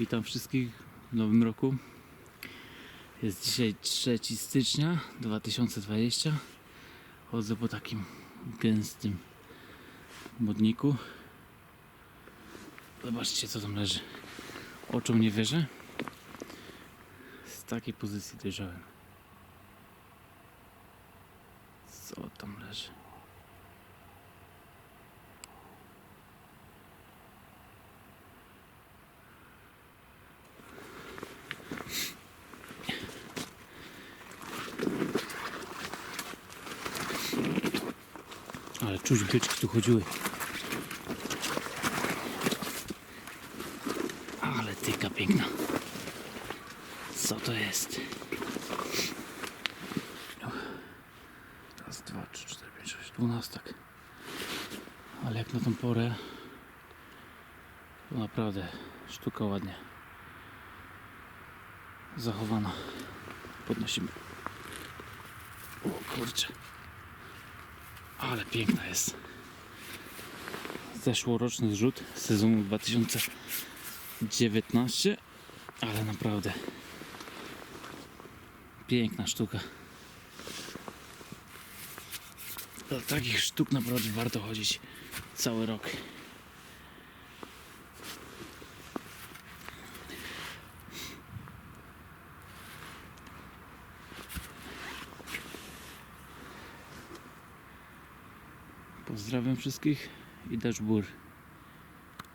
Witam wszystkich w nowym roku. Jest dzisiaj 3 stycznia 2020. Chodzę po takim gęstym modniku. Zobaczcie co tam leży. Oczom nie wierzę. Z takiej pozycji dojrzałem. Co tam leży? Ale czuć byczki tu chodziły. Ale tyka piękna. Co to jest? Raz, dwa, trzy, cztery, pięć, sześć, dwunastak. Ale jak na tą porę, to naprawdę sztuka ładnie zachowana. Podnosimy. O kurczę. Ale piękna jest. Zeszłoroczny zrzut sezonu 2019, ale naprawdę piękna sztuka. Do takich sztuk naprawdę warto chodzić cały rok. Pozdrawiam wszystkich i bór.